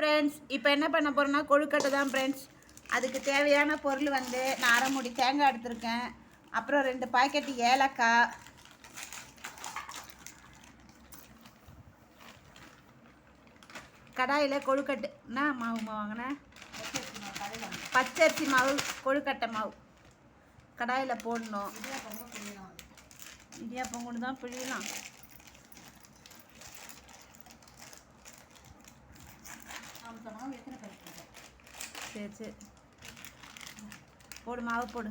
Friends இப்போ என்ன பண்ண போகிறோம்னா கொழுக்கட்டை தான் ஃப்ரெண்ட்ஸ் அதுக்கு தேவையான பொருள் வந்து நான் அரை மூடி தேங்காய் எடுத்திருக்கேன். அப்புறம் ரெண்டு பாக்கெட்டு ஏலக்காய். கடாயில் கொழுக்கட்டு. என்ன மாவு வாங்கினேன் பச்சரிசி மாவு கொழுக்கட்டை மாவு. கடாயில் போடணும். இடியாப்பம் கொண்டு தான் பிழியலாம். சரி போடு மாவு போடு.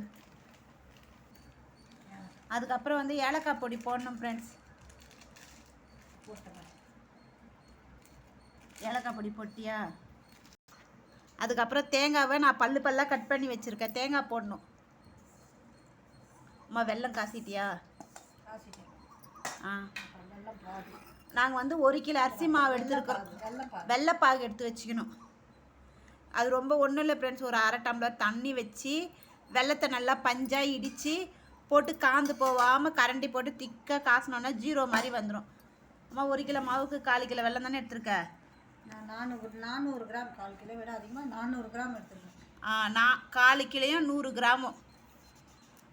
அதுக்கப்புறம் வந்து ஏலக்காய் பொடி போடணும் ஃப்ரெண்ட்ஸ் ஏலக்காய் பொடி போட்டியா? அதுக்கப்புறம் தேங்காவை நான் பல்லு பல்லாக கட் பண்ணி வச்சுருக்கேன். தேங்காய் போடணும். அம்மா வெல்லம் காசிட்டியா? ஆ. நாங்கள் வந்து ஒரு கிலோ அரிசி மாவு எடுத்துருக்கோம். வெள்ளைப்பாகு எடுத்து வச்சுக்கணும். அது ரொம்ப ஒன்றும் இல்லை ஃப்ரெண்ட்ஸ் ஒரு அரை டம்ளர் தண்ணி வச்சு வெள்ளத்தை நல்லா பஞ்சாக இடித்து போட்டு காந்து போகாமல் கரண்டி போட்டு திக்காக காசினோன்னா ஜீரோ மாதிரி வந்துடும் அம்மா ஒரு கிலோ மாவுக்கு கால் கிலோ வெல்லம் தானே எடுத்திருக்க? நான் நானூறு நானூறு கிராம் கால் கிலோ விட அதிகமாக நானூறு கிராம் எடுத்துருக்கேன். ஆ நான் கால் கிலோயும் நூறு கிராமும்.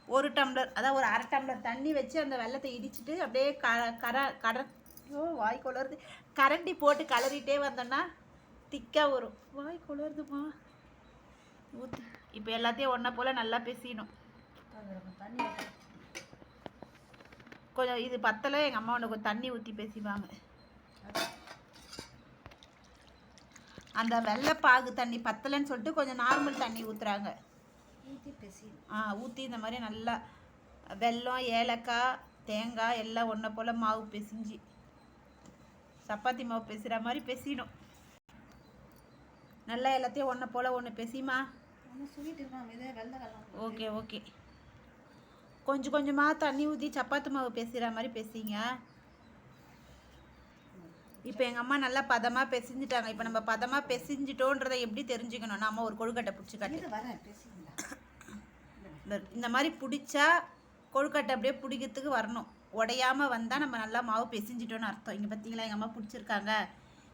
ஒரு டம்ளர் அதான் ஒரு அரை டம்ளர் தண்ணி வச்சு அந்த வெள்ளத்தை இடிச்சிட்டு அப்படியே க கர கர ஐயோ வாய் கொளருது கரண்டி போட்டு கலரிட்டே வந்தோன்னா திக்காக வரும். வாய் கொளருதுமா ஊற்றி இப்போ எல்லாத்தையும் ஒன்றை போல் நல்லா ஊத்தணும். கொஞ்சம் இது பத்தலை எங்கள் அம்மா ஒன்று கொஞ்சம் தண்ணி ஊற்றி பேசிப்பாங்க. அந்த வெள்ளைப்பாகு தண்ணி பத்தலைன்னு சொல்லிட்டு கொஞ்சம் நார்மல் தண்ணி ஊற்றுறாங்க ஊற்றி பெசியணும் ஆ ஊற்றி இந்த மாதிரி நல்லா வெல்லம் ஏலக்காய் தேங்காய் எல்லாம் ஒன்றை போல் மாவு பிசைஞ்சு. சப்பாத்தி மாவு பிசுகிற மாதிரி பிசிடும் நல்லா எல்லாத்தையும் ஒன்றை போல் ஒன்று பிசிமா ஓகே ஓகே. கொஞ்சம் கொஞ்சமாக தண்ணி ஊற்றி சப்பாத்தி மாவு பிசைகிற மாதிரி பேசிங்க இப்போ எங்கள் அம்மா நல்லா பதமாக பிசைஞ்சிட்டாங்க. இப்போ நம்ம பதமாக பிசைஞ்சிட்டோன்றதை எப்படி தெரிஞ்சுக்கணும்? நம்ம ஒரு கொழுக்கட்டை பிடிச்சி காட்டு. இந்த மாதிரி பிடிச்சா கொழுக்கட்டை அப்படியே பிடிக்கிறதுக்கு வரணும். உடையாம வந்தால் நம்ம நல்லா மாவு பிசைஞ்சிட்டோன்னு அர்த்தம். இங்கே பார்த்தீங்களா எங்கள் அம்மா பிடிச்சிருக்காங்க.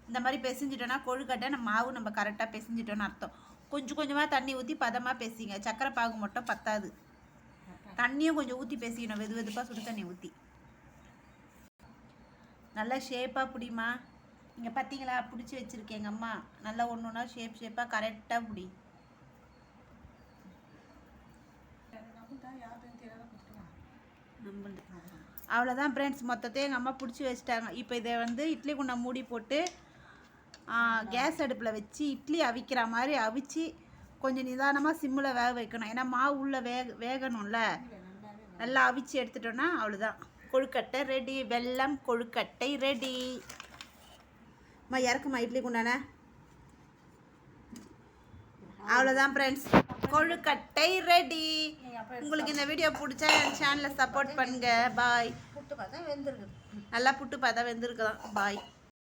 இந்த மாதிரி பிசைஞ்சிட்டோன்னா கொழுக்கட்டை நம்ம மாவு நம்ம கரெக்டாக பிசைஞ்சிட்டோன்னு அர்த்தம். கொஞ்சம் கொஞ்சமாக தண்ணி ஊற்றி பதமாக பேசிங்க. சக்கரை பாகு மட்டும் பத்தாது. தண்ணியும் கொஞ்சம் ஊற்றி பேசிக்கணும். வெது வெதுப்பாக சுடு தண்ணி ஊற்றி நல்லா ஷேப்பாக பிடிமா இங்கே பார்த்தீங்களா பிடிச்சி வச்சுருக்கேங்க அம்மா. நல்லா ஒன்று ஒன்றா ஷேப் ஷேப்பாக கரெக்டாக பிடி. அவ்வளோதான் ஃப்ரெண்ட்ஸ் மொத்தத்தையும் எங்கள் அம்மா பிடிச்சி வச்சிட்டாங்க. இப்போ இதை வந்து இட்லி குண்டை மூடி போட்டு கேஸ் அடுப்பில் வச்சு இட்லி அவிக்கிற மாதிரி அவிச்சு கொஞ்சம் நிதானமாக சிம்மில் வேக வைக்கணும். ஏன்னா மாவு உள்ளே வேக வேகணும்ல. நல்லா அவிச்சு எடுத்துட்டோன்னா அவ்வளோதான் கொழுக்கட்டை ரெடி வெல்லம் கொழுக்கட்டை ரெடி அம்மா இறக்குமா இட்லி குண்டானே? அவ்வளோதான் ஃப்ரெண்ட்ஸ் கொழுக்கட்டை ரெடி உங்களுக்கு இந்த வீடியோ பிடிச்சா என் சேனலை சப்போர்ட் பண்ணுங்க. பாய் புட்டு பார்த்தா வெந்திருக்குது. நல்லா புட்டு பார்த்தா வெந்திருக்கலாம். பாய்